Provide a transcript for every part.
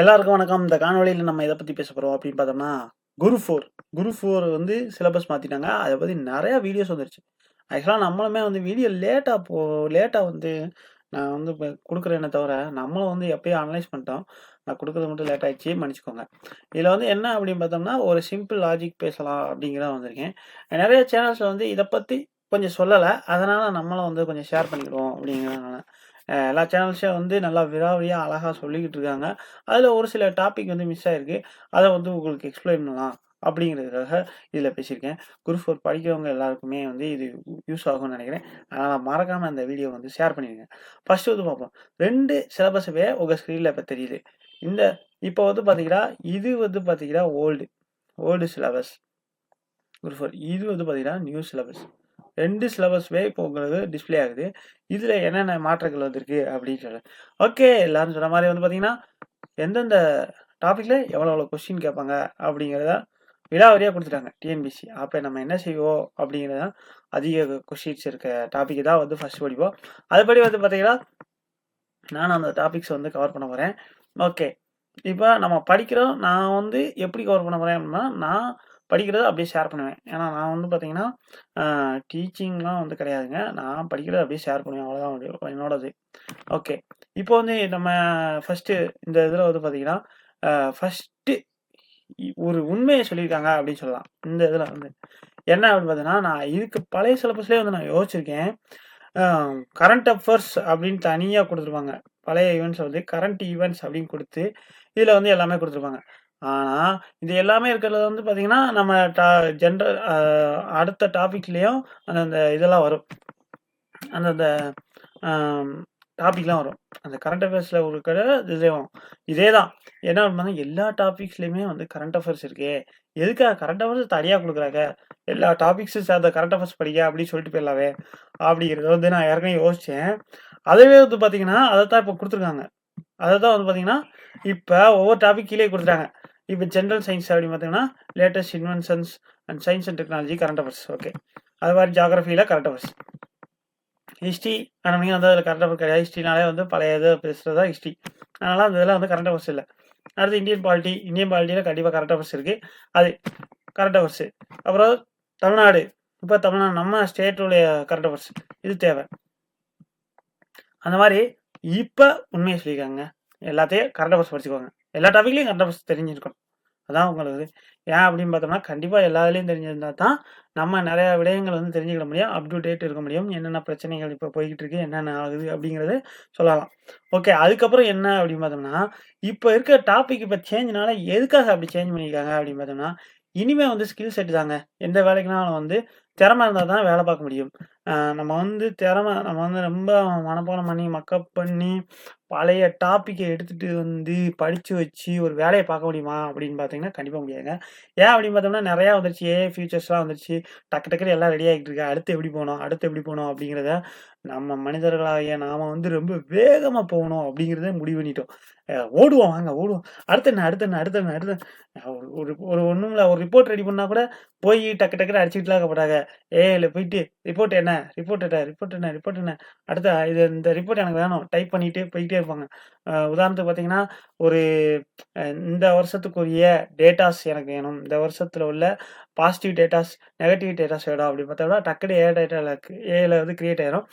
எல்லாருக்கும் வணக்கம். இந்த காணொலியில் நம்ம இதை பற்றி பேச போகிறோம் அப்படின்னு பார்த்தோம்னா, குரு ஃபோர் குரு ஃபோர் வந்து சிலபஸ் மாற்றிட்டாங்க அதை பற்றி நிறையா வீடியோஸ் வந்துருச்சு. ஆக்சுவலாக நம்மளுமே வந்து வீடியோ லேட்டாக போ லேட்டாக வந்து நான் வந்து இப்போ கொடுக்குறேனே தவிர, நம்மளும் வந்து எப்பயோ அனலைஸ் பண்ணிட்டோம். நான் கொடுக்குறது மட்டும் லேட் மன்னிச்சிக்கோங்க மன்னிச்சுக்கோங்க. வந்து என்ன அப்படின்னு பார்த்தோம்னா, ஒரு சிம்பிள் லாஜிக் பேசலாம் அப்படிங்கிறத வந்திருக்கேன். நிறைய சேனல்ஸில் வந்து இதை பற்றி கொஞ்சம் சொல்லலை அதனால் நம்மளும் வந்து கொஞ்சம் ஷேர் பண்ணிக்கிடுவோம் அப்படிங்கிறதுனால. எல்லா சேனல்ஸும் வந்து நல்லா விராவியாக அழகாக சொல்லிக்கிட்டு இருக்காங்க. அதில் ஒரு சில டாபிக் வந்து மிஸ் ஆகிருக்கு அதை வந்து உங்களுக்கு எக்ஸ்ப்ளைன் பண்ணலாம் அப்படிங்கிறதுக்காக இதில் பேசியிருக்கேன். குரூப் ஃபோர் படிக்கிறவங்க எல்லாருக்குமே வந்து இது யூஸ் ஆகும்னு நினைக்கிறேன் அதனால் மறக்காமல் அந்த வீடியோ வந்து ஷேர் பண்ணியிருக்கேன் ஃபஸ்ட்டு வந்து பார்ப்போம். ரெண்டு சிலபஸுமே உங்கள் ஸ்க்ரீனில் இப்போ தெரியுது. இந்த இப்போ வந்து பார்த்தீங்கன்னா, இது வந்து பார்த்தீங்கன்னா old old syllabus. Group four இது வந்து பார்த்தீங்கன்னா, நியூ சிலபஸ். ரெண்டு சிலபஸ்வே இப்போ உங்களுக்கு டிஸ்ப்ளே ஆகுது. இதில் என்னென்ன மாற்றங்கள் வந்திருக்கு அப்படின்னு சொல்றேன். ஓகே. எல்லாரும் சொன்ன மாதிரி வந்து பார்த்தீங்கன்னா, எந்தெந்த டாப்பிக்கில் எவ்வளோ எவ்வளோ கொஸ்டின் கேட்பாங்க அப்படிங்கிறத விட வரியாக கொடுத்துட்டாங்க டிஎன்பிஎஸ்சி. அப்போ நம்ம என்ன செய்வோம் அப்படிங்கிறத அதிக கொஷின்ஸ் இருக்க டாபிக் தான் வந்து ஃபஸ்ட் படிப்போம். அதுபடி வந்து பார்த்தீங்கன்னா, நானும் அந்த டாபிக்ஸ் வந்து கவர் பண்ண போகிறேன் ஓகே. இப்போ நம்ம படிக்கிறோம். நான் வந்து எப்படி கவர் பண்ண போகிறேன் அப்படின்னா, நான் படிக்கிறத அப்படியே ஷேர் பண்ணுவேன். ஏன்னா நான் வந்து பார்த்தீங்கன்னா, டீச்சிங்லாம் வந்து கிடையாதுங்க. நான் படிக்கிறத அப்படியே ஷேர் பண்ணுவேன். அவ்வளோதான் என்னோடது. ஓகே. இப்போ வந்து நம்ம ஃபர்ஸ்ட்டு இந்த இதில் வந்து பார்த்தீங்கன்னா, ஃபஸ்ட்டு ஒரு உண்மையை சொல்லியிருக்காங்க அப்படின்னு சொல்லலாம். இந்த இதில் வந்து. என்ன அப்படின்னு பார்த்தீங்கன்னா, நான் இதுக்கு பழைய சிலபஸ்லேயே வந்து நான் யோசிச்சிருக்கேன். கரண்ட் அஃபேர்ஸ் அப்படின்னு தனியாக கொடுத்துருவாங்க பழைய ஈவெண்ட்ஸ் வந்து கரண்ட் ஈவெண்ட்ஸ் அப்படின்னு கொடுத்து இதில் வந்து எல்லாமே கொடுத்துருப்பாங்க ஆனா, இது எல்லாமே இருக்கிறது வந்து பார்த்தீங்கன்னா, நம்ம டா ஜென்ரல் அ அடுத்த டாபிக்லயும் அந்தந்த இதெல்லாம் வரும். அந்தந்த அம் டாபிக்லாம் வரும். அந்த கரண்ட் அஃபேர்ஸ்ல இருக்கிற இதுலயும் இதே தான். என்ன அப்படின்னா, எல்லா டாபிக்ஸ்லயுமே வந்து கரண்ட் அஃபேர்ஸ் இருக்கே. எதுக்காக கரண்ட் அஃபேர்ஸ் தனியா குடுக்குறாங்க? எல்லா டாபிக்ஸும் சேர்ந்த கரண்ட் அஃபேர்ஸ் படிங்க அப்படின்னு சொல்லிட்டு போயிடலாமே. அப்படிங்கிறத வந்து நான் ஏற்கனவே யோசிச்சேன். அதுவே வந்து பார்த்தீங்கன்னா, அதத்தான் கொடுத்துருக்காங்க குடுத்துருக்காங்க. அதத்தான் வந்து பார்த்தீங்கன்னா, இப்ப ஒவ்வொரு டாபிக் கீழயே குடுத்துட்டாங்க. இப்போ ஜென்ரல் சயின்ஸ் அப்படின்னு பார்த்தீங்கன்னா, latest inventions and science and technology current affairs. Okay. அது மாதிரி ஜாகிரஃபியில் கரண்ட் அஃபேர்ஸ். ஹிஸ்ட்ரி அப்படிங்க வந்து அதில் கரண்ட் அஃபேர் கிடையாது. ஹிஸ்ட்ரினாலே வந்து பழைய இது பேசுறது தான் ஹிஸ்ட்ரி. அதனால் அந்த இதெல்லாம் வந்து கரண்ட் அஃபேர்ஸ் இல்லை அடுத்து இந்தியன் பாலிட்டி. இந்தியன் பாலிட்டியில் கண்டிப்பாக கரண்ட் அஃபேர்ஸ் இருக்குது அது கரண்ட் அஃபேர்ஸ். அப்புறம் தமிழ்நாடு. இப்போ தமிழ்நாடு நம்ம ஸ்டேட்டுடைய கரண்ட் அஃபேர்ஸ். இது தேவை அந்த மாதிரி இப்போ உண்மையை சொல்லியிருக்காங்க. எல்லாத்தையும் கரண்ட் அஃபேர்ஸ் படிச்சுக்கோங்க. எல்லா டாபிக்லையும் கரண்ட் தெரிஞ்சிருக்கணும். அதான் உங்களுக்கு ஏன் அப்படின்னு பார்த்தோம்னா, கண்டிப்பாக எல்லா இதுலேயும் தெரிஞ்சிருந்தா தான், நம்ம நிறையா விடயங்கள் வந்து தெரிஞ்சுக்க முடியும். அப் டு டேட் இருக்க முடியும். என்னென்ன பிரச்சனைகள் இப்போ போய்கிட்டு இருக்கு, என்னென்ன ஆகுது அப்படிங்கிறது சொல்லலாம். ஓகே. அதுக்கப்புறம் என்ன அப்படின்னு பார்த்தோம்னா, இப்போ இருக்க டாபிக் இப்போ சேஞ்ச்னால எதுக்காக அப்படி சேஞ்ச் பண்ணியிருக்காங்க அப்படின்னு பார்த்தோம்னா, இனிமே வந்து ஸ்கில் செட் தாங்க. எந்த வேலைக்குனாலும் வந்து திறமை இருந்தால் தான் வேலை பார்க்க முடியும். நம்ம வந்து திறமை நம்ம வந்து ரொம்ப மனப்பாடம் பண்ணி, மக்கப் பண்ணி, பழைய டாப்பிக்கை எடுத்துட்டு வந்து படித்து வச்சு ஒரு வேலையை பார்க்க முடியுமா அப்படின்னு பார்த்தீங்கன்னா, கண்டிப்பாக முடியாதுங்க. ஏன் அப்படின்னு பார்த்தோம்னா, நிறையா வந்துருச்சு. ஏ ஃபியூச்சர்ஸ்லாம் வந்துருச்சு. டக்கு டக்குன்னு எல்லாம் ரெடி ஆகிட்டு இருக்கு. அடுத்து எப்படி போகணும் அடுத்து எப்படி போகணும் அப்படிங்கிறத நம்ம மனிதர்களாகிய நாம் வந்து ரொம்ப வேகமாக போகணும் அப்படிங்கிறத முடிவு பண்ணிட்டோம். ஓடுவோம் வாங்க ஓடுவோம். அடுத்து என்ன? அடுத்த என்ன? அடுத்த என்ன? அடுத்த ஒரு ஒரு ஒன்றும் இல்லை ஒரு ரிப்போர்ட் ரெடி பண்ணால் கூட போய் டக்கு டக்குன்னு அடிச்சுக்கிட்டுலாம் போட்டாங்க ஏ இல்லை போயிட்டு ரிப்போர்ட் என்ன? ரிப்போர்ட் என்ன? ரிப்போர்ட் என்ன? ரிப்போர்ட் என்ன? அடுத்த இது இந்த ரிப்போர்ட் எனக்கு வேணும். டைப் பண்ணிகிட்டே போயிட்டே இருப்பாங்க. உதாரணத்துக்கு பார்த்தீங்கன்னா, ஒரு இந்த வருஷத்துக்குரிய டேட்டாஸ் எனக்கு வேணும். இந்த வருஷத்தில் உள்ள பாசிட்டிவ் டேட்டாஸ், நெகட்டிவ் டேட்டாஸ் வேணும் அப்படின்னு பார்த்தோம்னா, டக்குனு ஏ டேட்டாவில் ஏல வந்து கிரியேட் ஆயிரும்.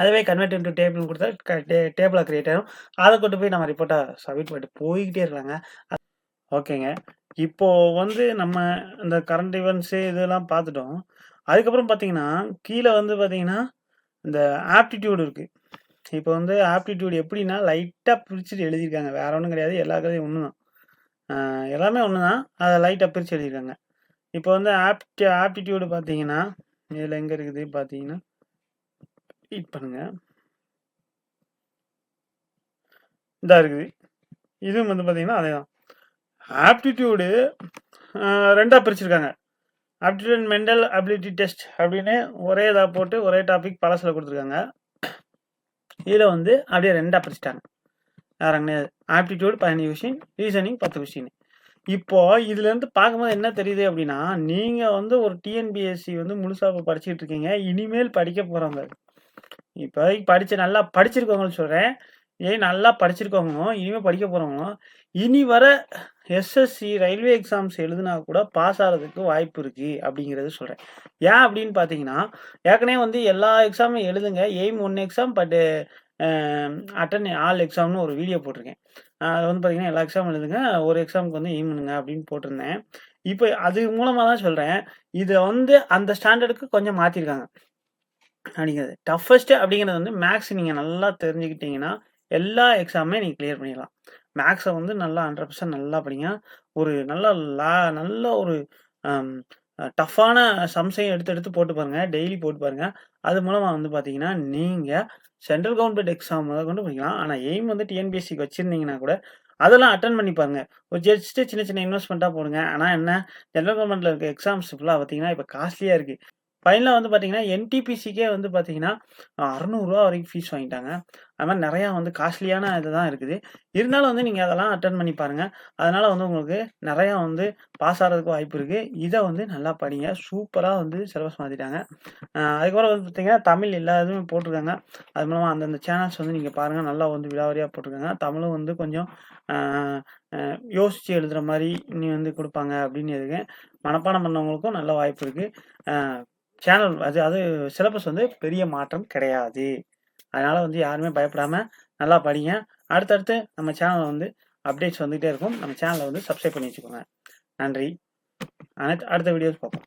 அதுவே கன்வெர்ட் இன்டூ டேபிள்னு கொடுத்தா டே டேபிளாக கிரியேட் ஆகும் அதை கொண்டு போய் நம்ம ரிப்போர்ட்டாக சப்மிட் பண்ணிட்டு போய்கிட்டே இருக்காங்க ஓகேங்க. இப்போது வந்து நம்ம இந்த கரண்ட் ஈவெண்ட்ஸு இதெல்லாம் பார்த்துட்டோம். அதுக்கப்புறம் பார்த்தீங்கன்னா, கீழே வந்து பார்த்தீங்கன்னா, இந்த ஆப்டிட்யூட் இருக்குது இப்போ வந்து ஆப்டிட்யூட் எப்படின்னா, லைட்டாக பிரிச்சுட்டு எழுதியிருக்காங்க. வேற ஒன்றும் கிடையாது. எல்லா கதையும் ஒன்று தான். எல்லாமே ஒன்று தான். அதை லைட்டாக பிரித்து எழுதியிருக்காங்க. இப்போ வந்து ஆப்டி ஆப்டிடியூடு பார்த்தீங்கன்னா, இதில் எங்கே இருக்குது பார்த்தீங்கன்னா ஹீட் பண்ணுங்க. இதாக இருக்குது. இதுவும் வந்து பார்த்தீங்கன்னா, அதேதான். ஆப்டிட்யூடு ரெண்டாக 2ஆ பிரிச்சிருக்காங்க. ஆப்டிட்யூட் மெண்டல் அபிலிட்டி டெஸ்ட் அப்படின்னு ஒரே இதாக போட்டு ஒரே டாபிக் பழசில் கொடுத்துருக்காங்க இதில் வந்து அப்படியே ரெண்டாக பிரிச்சிட்டாங்க வேற கிடையாது. ஆப்டிட்யூட் 15 கொஸ்டின், ரீசனிங் பத்து கொஷின் இப்போது இதுலேருந்து பார்க்கும்போது என்ன தெரியுது அப்படின்னா, நீங்கள் வந்து ஒரு டிஎன்பிஎஸ்சி வந்து முழுசாக இப்ப படிச்சுட்டு இருக்கீங்க. இனிமேல் படிக்க போகிறவங்க இப்போதைக்கு படித்து நல்லா படிச்சிருக்கவங்கன்னு சொல்கிறேன் ஏன் நல்லா படிச்சிருக்கவங்களும், இனிமேல் படிக்க போகிறவங்களும் இனி வர எஸ்எஸ்சி, ரயில்வே எக்ஸாம்ஸ் எழுதுனா கூட பாஸ் ஆகிறதுக்கு வாய்ப்பு இருக்குது அப்படிங்கிறது சொல்கிறேன் ஏன் அப்படின்னு பார்த்தீங்கன்னா, ஏற்கனவே வந்து எல்லா எக்ஸாமும் எழுதுங்க. Aim one exam but attend all எக்ஸாம்னு ஒரு வீடியோ போட்டிருக்கேன். அது வந்து பார்த்தீங்கன்னா, எல்லா எக்ஸாமும் எழுதுங்க. ஒரு எக்ஸாமுக்கு வந்து எய்ம் பண்ணுங்க அப்படின்னு போட்டிருந்தேன். இப்போ அது மூலமாக தான் சொல்கிறேன் இதை வந்து அந்த ஸ்டாண்டர்டுக்கு கொஞ்சம் மாற்றிருக்காங்க அப்படிங்கிறது. டஃபஸ்ட்டு அப்படிங்கிறது வந்து மேக்ஸ் நீங்கள் நல்லா தெரிஞ்சுக்கிட்டீங்கன்னா, எல்லா எக்ஸாமுமே நீங்கள் கிளியர் பண்ணிடலாம். மேக்ஸை வந்து நல்லா 100% நல்லா படிங்க. ஒரு நல்ல லா நல்ல ஒரு டஃப்பான சம்சையும் எடுத்து எடுத்து போட்டு பாருங்கள் டெய்லி போட்டு பாருங்கள் அது மூலமாக வந்து பார்த்தீங்கன்னா, நீங்கள் சென்ட்ரல் கவர்மெண்ட் எக்ஸாம் முதற்கொண்டு படிக்கலாம். ஆனால் எய்ம் வந்து டிஎன்பிஎஸ்சிக்கு வச்சிருந்தீங்கன்னா கூட, அதெல்லாம் அட்டன் பண்ணி பாருங்க. ஒரு ஜெஸ்ட்டு சின்ன சின்ன இன்வெஸ்ட்மெண்ட்டாக போடுங்க. ஆனால் என்ன, ஜென்ரல் கவர்மெண்ட்டில் இருக்க எக்ஸாம்ஸ் ஃபுல்லாக பார்த்தீங்கன்னா, இப்போ காஸ்ட்லியாக இருக்குது ஃபைனலா வந்து பார்த்தீங்கன்னா, என்டிபிசிக்கே வந்து பார்த்தீங்கன்னா, அறநூறுரூவா வரைக்கும் ஃபீஸ் வாங்கிட்டாங்க. அது மாதிரி நிறையா வந்து காஸ்ட்லியான இதுதான் இருக்குது. இருந்தாலும் வந்து நீங்கள் அதெல்லாம் அட்டன் பண்ணி பாருங்கள் அதனால் வந்து உங்களுக்கு நிறையா வந்து பாஸ் ஆகிறதுக்கு வாய்ப்பு இருக்குது இதை வந்து நல்லா படிங்க. சூப்பராக வந்து சிலபஸ் மாற்றிட்டாங்க அதுக்கப்புறம் வந்து பார்த்தீங்கன்னா, தமிழ் எல்லா இதுவுமே போட்டிருக்காங்க. அது மூலமாக அந்தந்த சேனல்ஸ் வந்து நீங்கள் பாருங்கள் நல்லா வந்து விழாவரியாக போட்டிருக்காங்க. தமிழும் வந்து கொஞ்சம் யோசித்து எழுதுகிற மாதிரி நீ இனி வந்து கொடுப்பாங்க அப்படின்னு இருக்கு மனப்பாடம் பண்ணவங்களுக்கும் நல்ல வாய்ப்பு இருக்குது சேனல் அது அது சிலபஸ் வந்து பெரிய மாற்றம் கிடையாது. அதனால் வந்து யாருமே பயப்படாமல் நல்லா படிங்க. அடுத்தடுத்து நம்ம சேனலில் வந்து அப்டேட்ஸ் வந்துகிட்டே இருக்கும். நம்ம சேனலை வந்து சப்ஸ்கிரைப் பண்ணி வச்சுக்கோங்க. நன்றி. அனைத்து அடுத்த வீடியோஸ் பார்ப்போம்.